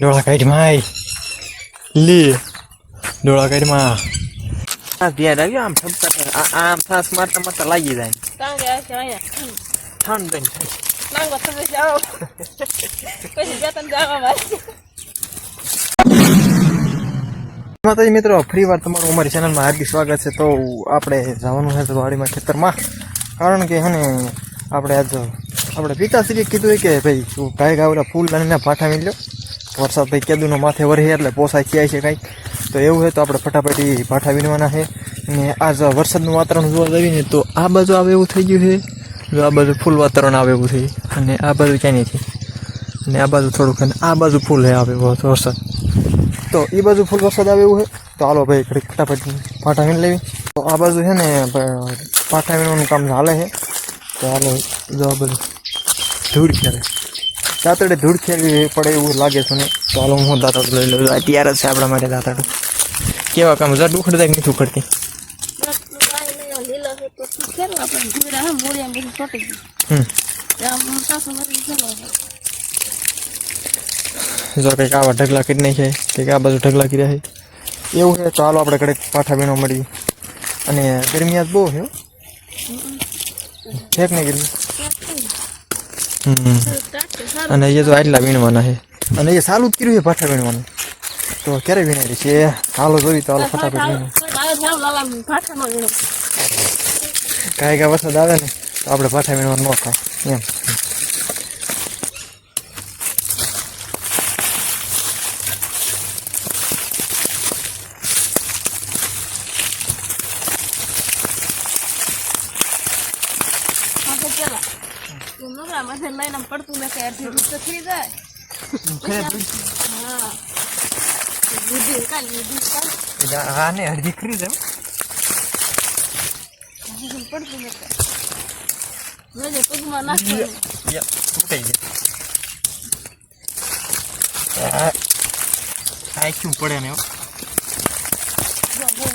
ડોળા કાઢ માય લે ડોળા કાઢમાં આ ધ્યાન આવ્યો આમ ઠપકા આમ થાસ મારતા મારતા લાગી જાય ઠંડ બેન નાંગો તમે જાઓ પછી જતન જાવા ભાઈ માતાજી મિત્રો ફરી વાર તમારું અમારી ચેનલમાં હાર્દિક સ્વાગત છે. તો આપણે જવાનું છે વાડીમાં ખેતરમાં. કારણ કે હે ને આપણે આજ આપણે પિતાશ્રીએ કીધું કે ભાઈ તું ગાય ગાવડા ફૂલ અને ભાઠા મી લો વરસાદ ભાઈ કેદુનો માથે વરહે એટલે પોસાય થયા છે કાંઈક. તો એવું હોય તો આપણે ફટાફટી ભાઠા વીણવાના છે. અને આજ વરસાદનું વાતાવરણ જોવા જઈએ તો આ બાજુ આવે એવું થઈ ગયું છે. જો આ બાજુ ફૂલ વાતાવરણ આવે એવું થઈ અને આ બાજુ ક્યાંય નથી અને આ બાજુ થોડુંક અને આ બાજુ ફૂલ હે આવે વરસાદ. તો એ બાજુ ફૂલ વરસાદ આવે એવું છે. તો હાલો ભાઈ ઘડી ફટાફટ પાઠા વીણ લેવી. તો આ બાજુ છે ને પ- પાઠા વીણવાનું કામ ચાલે છે. તો હાલો જો આ બધું ધૂળ ખેરે દાંતડે ધૂળ ખેરવી પડે એવું લાગે છે ને. તો હાલો હું દાંતડું લઈ લઉં. આ તૈયાર જ છે આપણા માટે દાંતડું કેવા કામ? જરા ઉખડતા કે નથી ઉખડતી. જો કંઈક આવા ઢગલા કરી નાખે કંઈક આ બાજુ ઢગલા કર્યા છે. એવું છે હાલો આપણે ઘડીક પાઠા બેનો મળી અને ગરમી આજ બહુ છે ઠેક નહીં ગરમી? અને એ તો આટલા વીણવાના છે. અને એ સાલું જ કર્યું છે પાઠા વીણવાનું. તો ક્યારે વીણાય છે? હાલો જોઈ તો હાલો ફટાફટ વીણો. કાંઈ કાંઈ વરસાદ આવે ને તો આપણે પાઠા વીણવાનું ન થાય. એમ. માથે લઈને પડતું નાખે અડધી રૂપ તો થઈ જાય. હા બુદ્ધિ કાલ બુદ્ધિ કાલ. હા ને અડધી ખરી હજી પડતું પગમાં નાખવાનું તૂટાઈ ગયા. આ શું પડે ને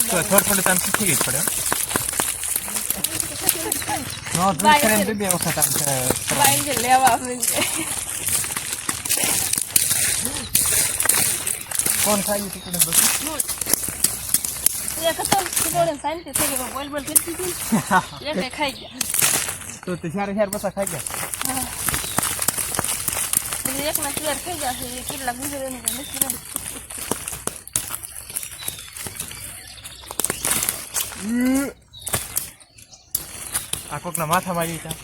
થોડું થોડું તામ શીખી પડે. નો દૂધ કરે ને બે બે વખત આમ કરે. બાઈને લેવા કોણ ખાઈ ટીકડે બધું એક હતો ખીચોડીને શાંતિ થઈ ગઈ બોલ બોલ કરતી હતી ને ખાઈ ગયા તો તે ખાઈ ગયા એક ના ક્લિયર થઈ ગયા એ કેટલા ગુજરે નથી આ કોકના માથા મારી ત્યાં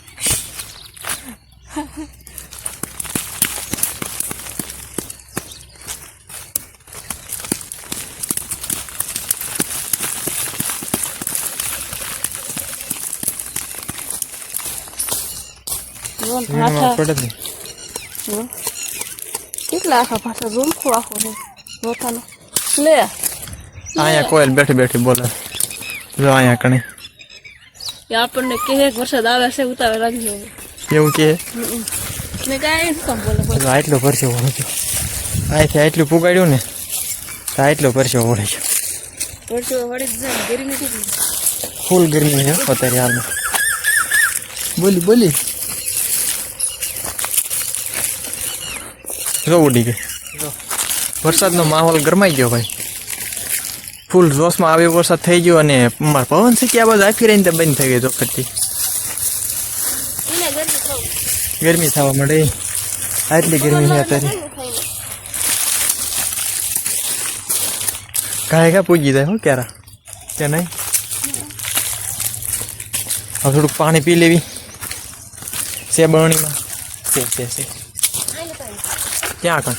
ને. કેટલા આખા ભાઠા રૂમખું આખો છે રોથાનો લે. અહીંયા કોયલ બેઠી બેઠી બોલે. જો અહીંયા કણી. એ આપણને કહે વરસાદ આવે છે ઉતાવે રાખી જવું એવું કે ને કાંઈ શું કામ બોલે બોલે. આટલો પરસેવો વળે છે. અહીંથી આટલું પુગાડ્યું ને તો આટલો પરસેવો વળે છે. પરસો વળી જ જાય ગરમી કેટલી ફૂલ ગરમી છે અત્યારે હાલમાં. બોલી બોલી. જો ઉડી ગઈ. વરસાદનો માહોલ ગરમાઈ ગયો ભાઈ. ફૂલ જોશમાં આવ્યો વરસાદ થઈ ગયો અને મારા પવન કે આ બાજુ આખી રહીને બંધ થઈ ગઈ ચોખટથી. ગરમી થવા માંડે. આટલી ગરમી છે અત્યારે. કાંઈ કાં પૂજી જાય હો ક્યારા? કે નહીં? હવે થોડુંક પાણી પી લેવી. છે બરણીમાં. છે છે છે. ક્યાં કાંઈ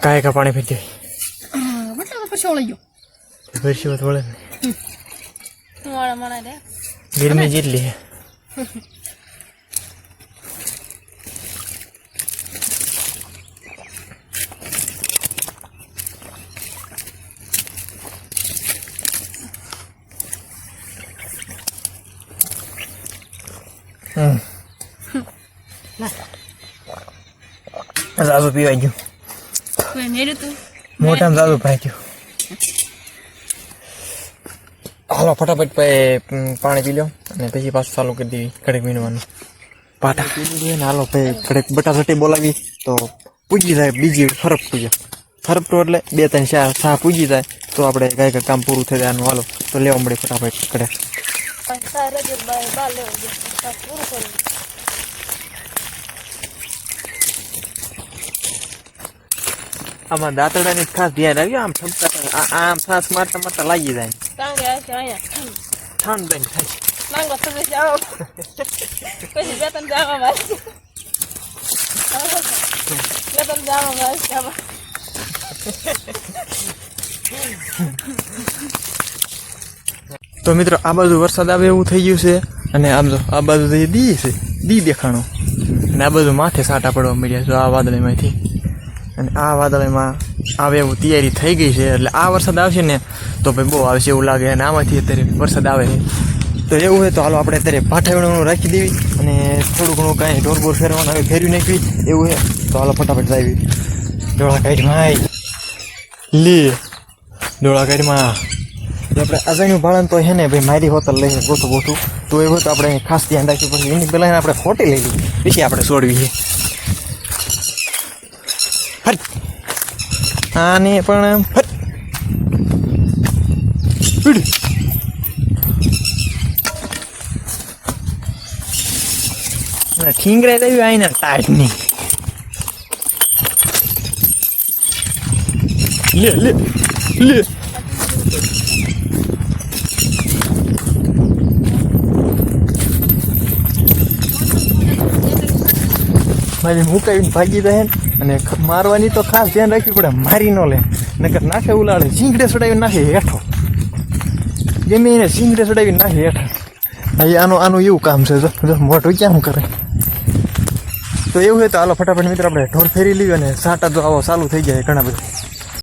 કાંઈ કા પાણી પી દેવી પછી ઓળી ગયો ભરસી વાત વળે ને મારા મને રે. ગરમી જેટલી હમ. ઝાઝુ પીવાઈ ગયું. મોટા સાસુ ભાઈ ગયું હાલો ફટાફટ પાણી પી લો અને પછી પાછું ચાલુ કરી દેવી કડક વીણવાનું પાટા. પી ને હાલો ભાઈ કડક બટાસટી બોલાવી તો પૂજી જાય બીજી ફરક પૂજા ફરકતો એટલે બે ત્રણ શાહ શાહ પૂજી જાય તો આપણે કાંઈ કાંઈ કામ પૂરું થઈ જાય. આનું હાલો તો લેવા મળે ફટાફટ કરે તાર રજત બાય બાર લેવા દે તાર પૂરું કરી દે. આમાં દાંતડાની ખાસ ધ્યાન આવ્યું આમ ઠપકા આમ શ્વાસ મારતા મારતા લાગી જાય. ઠંડ દઈને થાય માંગો તમે જાઓ. પછી બે ત્રણ જાવા મારી બે ત્રણ જાવા મારી આમાં. તો મિત્રો આ બાજુ વરસાદ આવે એવું થઈ ગયું છે અને આમ જો આ બાજુ દી છે દી દેખાણું. અને આ બાજુ માથે સાટા પડવા મળ્યા છે આ વાદળીમાંથી. અને આ વાદળમાં આવે એવું તૈયારી થઈ ગઈ છે, એટલે આ વરસાદ આવશે ને તો ભાઈ બહુ આવશે એવું લાગે. અને આમાંથી અત્યારે વરસાદ આવે છે. તો એવું હોય તો હાલો આપણે અત્યારે પાઠાવવાનું રાખી દેવી અને થોડું ઘણું કાંઈ ઢોરબોર ફેરવાનું આવે ફેરવી નાખવી. એવું હોય તો હાલો ફટાફટ લાવી ડોળા કાઢમાં લે. ડોળા કાઢમાં આપણે અજાણ્યું ભાણ તો હે ને ભાઈ મારી હોતલ લઈને ગોઠું ગોઠું તો એવું તો આપણે ખાસ ધ્યાન રાખ્યું પછી એની પહેલાં આપણે ખોટી લઈ લીધી. પછી આપણે છોડવી છે. ફટ આને પણ ફટ ઠીંગરાઈ લેવી આઈને ટાઈટ નહીં લે લે લે. મારી મુકાવીને ભાગી દે અને મારવાની તો ખાસ ધ્યાન રાખવી પડે, મારી ન લે. નકર નાખે ઉલાડે ઝીંગડે ચડાવી નાખે હેઠો. ગમે એને ઝીંગડે ચડાવી નાખે હેઠો. અહીં આનું આનું એવું કામ છે, જો મોટું ક્યાં કરે? તો એવું હોય તો હાલો ફટાફટ મિત્ર, આપણે ઢોર ફેરી લઈએ અને સાટા તો આવો ચાલુ થઈ જાય ઘણા બધા.